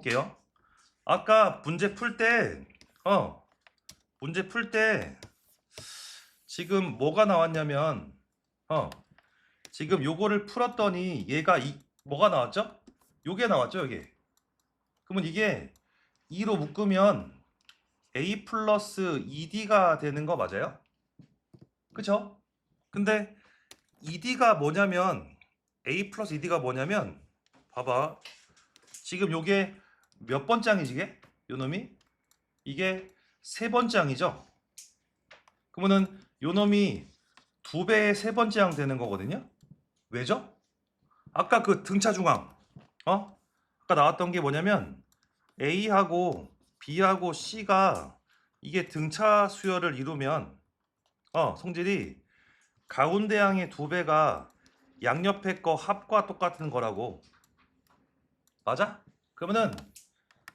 볼게요. 아까 문제 풀 때, 어, 문제 풀 때, 지금 뭐가 나왔냐면, 어, 지금 요거를 풀었더니 얘가 이, 뭐가 나왔죠? 요게 나왔죠, 여기. 그러면 이게 2로 묶으면 a 플러스 2d가 되는 거 맞아요? 그쵸? 근데 2d가 뭐냐면, a 플러스 2d가 뭐냐면, 봐봐. 지금 요게 몇 번째 항이지 이게? 요 놈이? 이게 세 번째 항이죠? 그러면은 요 놈이 두 배의 세 번째 항 되는 거거든요? 왜죠? 아까 그 등차 중앙 어? 아까 나왔던 게 뭐냐면 A하고 B하고 C가 이게 등차 수열을 이루면 어 성질이 가운데 항의 두 배가 양옆에 거 합과 똑같은 거라고 맞아? 그러면은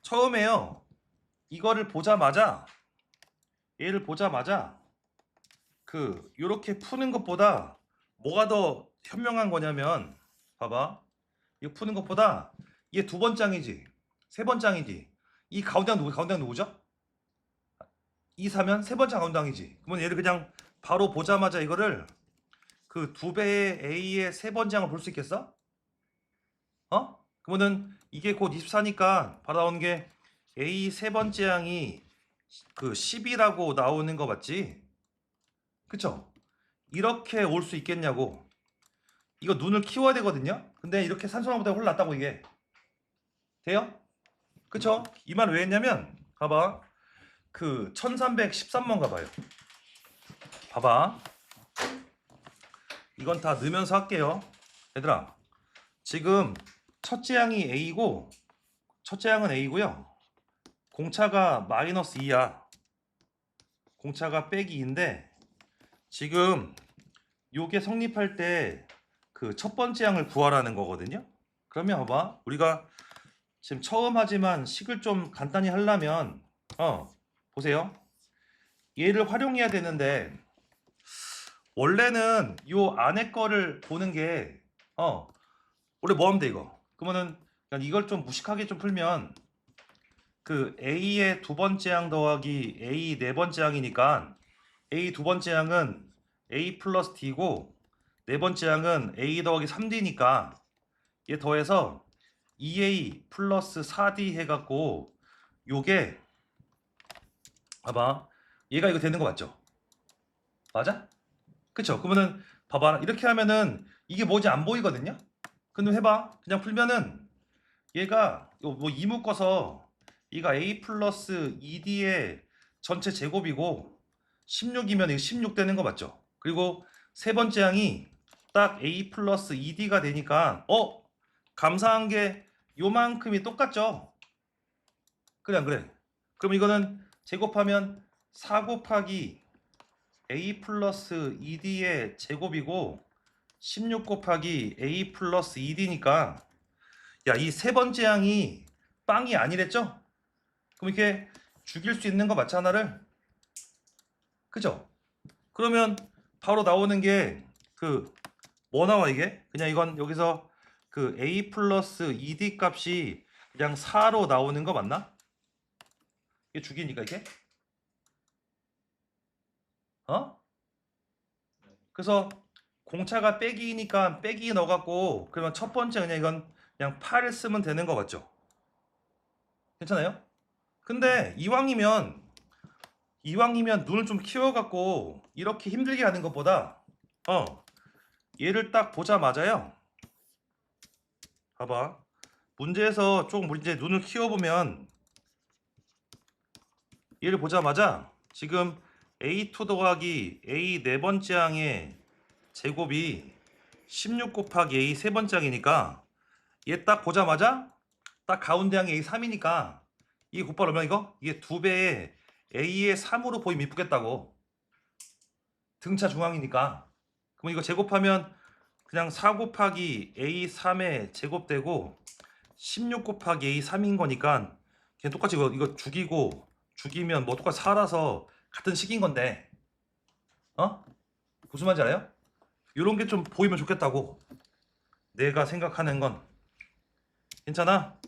처음에요. 이거를 보자마자 얘를 보자마자 그 요렇게 푸는 것보다 뭐가 더 현명한 거냐면 봐봐. 이거 푸는 것보다 얘두 번째 항이지. 세 번째 항이지. 이 가운데 항 누구 가운데 항 누구죠? 2, 4면 세 번째 가운데 항이지. 그러면 얘를 그냥 바로 보자마자 이거를 그 두 배의 A의 세 번째 항을 볼 수 있겠어? 어? 그러면은 이게 곧 24니까 바로 나오는 게 A 세 번째 항이 그 10이라고 나오는 거 맞지? 그쵸? 이렇게 올 수 있겠냐고. 이거 눈을 키워야 되거든요? 근데 이렇게 산소나보다 훨씬 낫다고 이게. 돼요? 그쵸? 이 말 왜 했냐면, 봐봐. 그 1313번 가봐요. 봐봐. 이건 다 넣으면서 할게요. 얘들아. 지금 첫째 항이 A고 첫째 항은 A고요. 공차가 마이너스 2야. 공차가 빼기 2인데 지금 요게 성립할 때 그 첫 번째 항을 구하라는 거거든요. 그러면 봐봐. 우리가 지금 처음 하지만 식을 좀 간단히 하려면 어 보세요. 얘를 활용해야 되는데 원래는 요 안에 거를 보는 게 어 원래 뭐 하면 돼 이거? 그러면은 이걸 좀 무식하게 좀 풀면 그 A의 두 번째 항 더하기 A 네 번째 항이니까 A 두 번째 항은 A 플러스 D고 네 번째 항은 A 더하기 3D니까 얘 더해서 2A 플러스 4D 해갖고 요게 봐봐 얘가 이거 되는 거 맞죠? 맞아? 그쵸? 그러면은 봐봐 이렇게 하면은 이게 뭐지 안 보이거든요? 근데 해봐. 그냥 풀면은 얘가 뭐 2 묶어서 얘가 a 플러스 2d의 전체 제곱이고 16이면 이거 16 되는 거 맞죠? 그리고 세 번째 항이 딱 a 플러스 2d가 되니까 어? 감사한 게 요만큼이 똑같죠? 그래 안 그래? 그럼 이거는 제곱하면 4 곱하기 a 플러스 2d의 제곱이고 16 곱하기 a 플러스 2d니까 야 이 세 번째 항이 빵이 아니랬죠? 그럼 이렇게 죽일 수 있는 거 맞지 하나를? 그죠? 그러면 바로 나오는 게 그 뭐 나와 이게? 그냥 이건 여기서 그 a 플러스 2d 값이 그냥 4로 나오는 거 맞나? 이게 죽이니까 이게? 어? 그래서 공차가 빼기니까 빼기 넣어갖고 그러면 첫 번째 그냥 이건 그냥 8을 쓰면 되는 거 맞죠? 괜찮아요? 근데 이왕이면 이왕이면 눈을 좀 키워갖고 이렇게 힘들게 하는 것보다 어 얘를 딱 보자마자요 봐봐 문제에서 조금 문제 눈을 키워보면 얘를 보자마자 지금 A2 더하기 A 네 번째 항의 제곱이 16 곱하기 A 세 번째 항이니까 얘 딱 보자마자 딱 가운데 항이 A 3이니까 이게 곱발 얼마 이거? 이게 두 배의 A의 3으로 보이면 이쁘겠다고 등차 중앙이니까 그럼 이거 제곱하면 그냥 4 곱하기 A 3에 제곱되고 16 곱하기 A 3인 거니까 그냥 똑같이 이거, 이거 죽이고 죽이면 뭐 똑같이 살아서 같은 식인 건데 어? 무슨 말인지 알아요? 이런 게 좀 보이면 좋겠다고 내가 생각하는 건 괜찮아?